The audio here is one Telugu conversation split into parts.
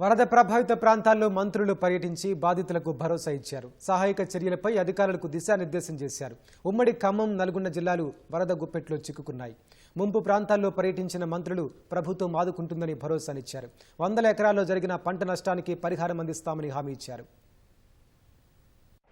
వరద ప్రభావిత ప్రాంతాల్లో మంత్రులు పర్యటించి బాధితులకు భరోసా ఇచ్చారు. సహాయక చర్యలపై అధికారులకు దిశానిర్దేశం చేశారు. ఉమ్మడి ఖమ్మం నల్గొండ జిల్లాలు వరద గుప్పెట్లో చిక్కుకున్నాయి. ముంపు ప్రాంతాల్లో పర్యటించిన మంత్రులు ప్రభుత్వం ఆదుకుంటుందని భరోసానిచ్చారు. వందల ఎకరాల్లో జరిగిన పంట నష్టానికి పరిహారం అందిస్తామని హామీ ఇచ్చారు.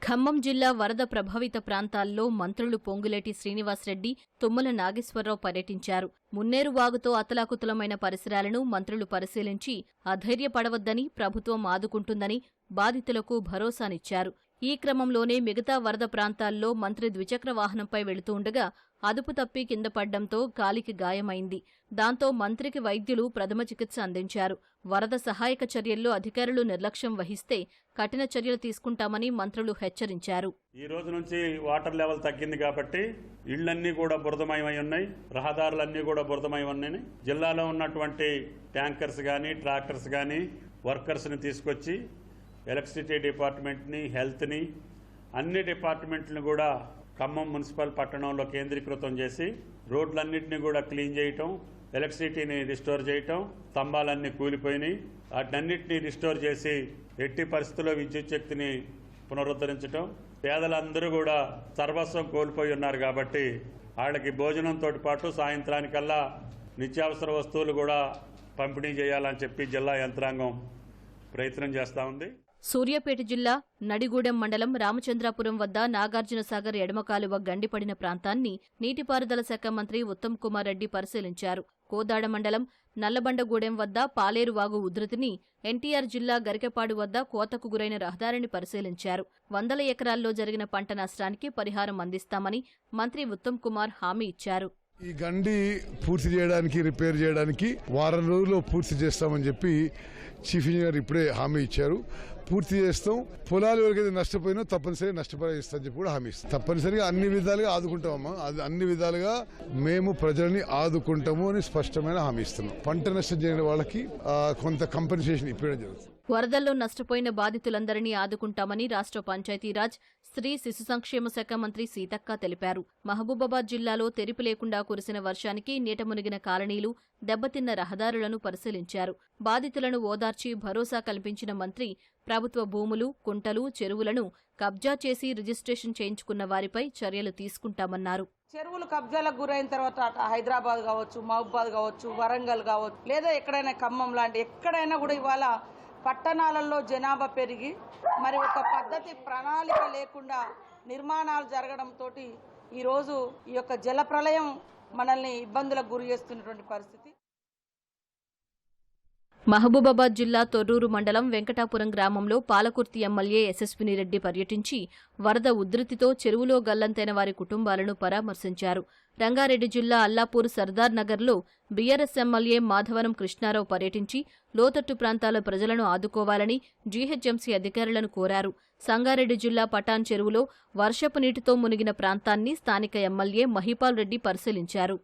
ఖమ్మం జిల్లా వరద ప్రభావిత ప్రాంతాల్లో మంత్రులు పొంగులేటి శ్రీనివాసరెడ్డి తుమ్మల నాగేశ్వరరావు పర్యటించారు. మున్నేరు వాగుతో అతలాకుతలమైన పరిసరాలను మంత్రులు పరిశీలించి అధైర్యపడవద్దని ప్రభుత్వం ఆదుకుంటుందని బాధితులకు భరోసానిచ్చారు. ఈ క్రమంలోనే మిగతా వరద ప్రాంతాల్లో మంత్రి ద్విచక్ర వాహనంపై వెళుతూ ఉండగా అదుపు తప్పి కింద పడ్డంతో కాలికి గాయమైంది. దాంతో మంత్రికి వైద్యులు ప్రథమ చికిత్స అందించారు. వరద సహాయక చర్యల్లో అధికారులు నిర్లక్ష్యం వహిస్తే కఠిన చర్యలు తీసుకుంటామని మంత్రులు హెచ్చరించారు. ఈ రోజు నుంచి వాటర్ లెవెల్ తగ్గింది కాబట్టి ఇళ్ళన్నీ కూడా బురదమయమై ఉన్నాయి. రహదారులన్నీ కూడా బురదమై ఉన్నాయి. జిల్లాలో ఉన్నటువంటి ట్యాంకర్స్ కానీ ట్రాక్టర్స్ కానీ వర్కర్స్ని తీసుకొచ్చి ఎలక్ట్రిసిటీ డిపార్ట్మెంట్ని హెల్త్ని అన్ని డిపార్ట్మెంట్లను కూడా ఖమ్మం మున్సిపల్ పట్టణంలో కేంద్రీకృతం చేసి రోడ్లన్నింటినీ కూడా క్లీన్ చేయటం ఎలక్ట్రిసిటీని రిస్టోర్ చేయటం స్తంభాలన్నీ కూలిపోయినాయి. వాటినన్నింటినీ రిస్టోర్ చేసి ఎట్టి పరిస్థితుల్లో విద్యుత్ శక్తిని పునరుద్ధరించటం. పేదలందరూ కూడా సర్వస్వం కోల్పోయి ఉన్నారు కాబట్టి వాళ్ళకి భోజనంతో పాటు సాయంత్రానికల్లా నిత్యావసర వస్తువులు కూడా పంపిణీ చేయాలని చెప్పి జిల్లా యంత్రాంగం ప్రయత్నం చేస్తూ ఉంది. సూర్యాపేట జిల్లా నడిగూడెం మండలం రామచంద్రాపురం వద్ద నాగార్జునసాగర్ ఎడమకాలువ గండిపడిన ప్రాంతాన్ని నీటిపారుదల శాఖ మంత్రి ఉత్తమ్ కుమార్ రెడ్డి పరిశీలించారు. కోదాడ మండలం నల్లబండగూడెం వద్ద పాలేరు వాగు ఉధృతిని ఎన్టీఆర్ జిల్లా గరికపాడు వద్ద కోతకు గురైన రహదారిని పరిశీలించారు. వందల ఎకరాల్లో జరిగిన పంట నష్టానికి పరిహారం అందిస్తామని మంత్రి ఉత్తమ్ కుమార్ హామీ ఇచ్చారు. ఈ గండి పూర్తి చేయడానికి రిపేర్ చేయడానికి వారం రోజుల్లో పూర్తి చేస్తామని చెప్పి చీఫ్ ఇంజనీర్ ఇప్పుడే హామీ ఇచ్చారు. పూర్తి చేస్తాం. పొలాలు ఎవరికైతే నష్టపోయినా తప్పనిసరిగా నష్టపరిహారం చెప్పి కూడా హామీ ఇస్తాం. తప్పనిసరిగా అన్ని విధాలుగా ఆదుకుంటామమ్మా. అది అన్ని విధాలుగా మేము ప్రజల్ని ఆదుకుంటాము అని స్పష్టమైన హామీ ఇస్తున్నాం. పంట నష్టం జరిగిన వాళ్ళకి కొంత కంపెన్సేషన్ ఇప్పించడం జరుగుతుంది. వరదల్లో నష్టపోయిన బాధితులందరినీ ఆదుకుంటామని రాష్ట్ర పంచాయతీరాజ్ స్త్రీ శిశు సంక్షేమ శాఖ మంత్రి సీతక్క తెలిపారు. మహబూబాబాద్ జిల్లాలో తెరిపి లేకుండా కురిసిన వర్షానికి నీట మునిగిన కాలనీలు దెబ్బతిన్న రహదారులను పరిశీలించారు. బాధితులను ఓదార్చి భరోసా కల్పించిన మంత్రి ప్రభుత్వ భూములు కుంటలు చెరువులను కబ్జా చేసి రిజిస్ట్రేషన్ చేయించుకున్న వారిపై చర్యలు తీసుకుంటామన్నారు. చెరువులు కబ్జాలకు గురైన తర్వాత హైదరాబాద్ కావచ్చు మహబూబాద్ కావచ్చు వరంగల్ కావచ్చు లేదా ఎక్కడైనా ఖమ్మం లాంటి ఎక్కడైనా కూడా ఇవాళ పట్టణాలలో జనాభా పెరిగి మరి ఒక పద్ధతి ప్రణాళిక లేకుండా నిర్మాణాలు జరగడంతో ఈరోజు ఈ యొక్క జల ప్రళయం మనల్ని ఇబ్బందులకు గురి చేస్తున్నటువంటి పరిస్థితి. మహబూబాబాద్ జిల్లా తొర్రూరు మండలం వెంకటాపురం గ్రామంలో పాలకుర్తి ఎమ్మెల్యే యశస్విని రెడ్డి పర్యటించి వరద ఉధృతితో చెరువులో గల్లంతైన వారి కుటుంబాలను పరామర్శించారు. రంగారెడ్డి జిల్లా అల్లాపూర్ సర్దార్ నగర్లో బీఆర్ఎస్ ఎమ్మెల్యే మాధవరం కృష్ణారావు పర్యటించి లోతట్టు ప్రాంతాల ప్రజలను ఆదుకోవాలని జీహెచ్ఎంసీ అధికారులను కోరారు. సంగారెడ్డి జిల్లా పటాన్ చెరువులో వర్షపు నీటితో మునిగిన ప్రాంతాన్ని స్థానిక ఎమ్మెల్యే మహిపాల్ రెడ్డి పరిశీలించారు.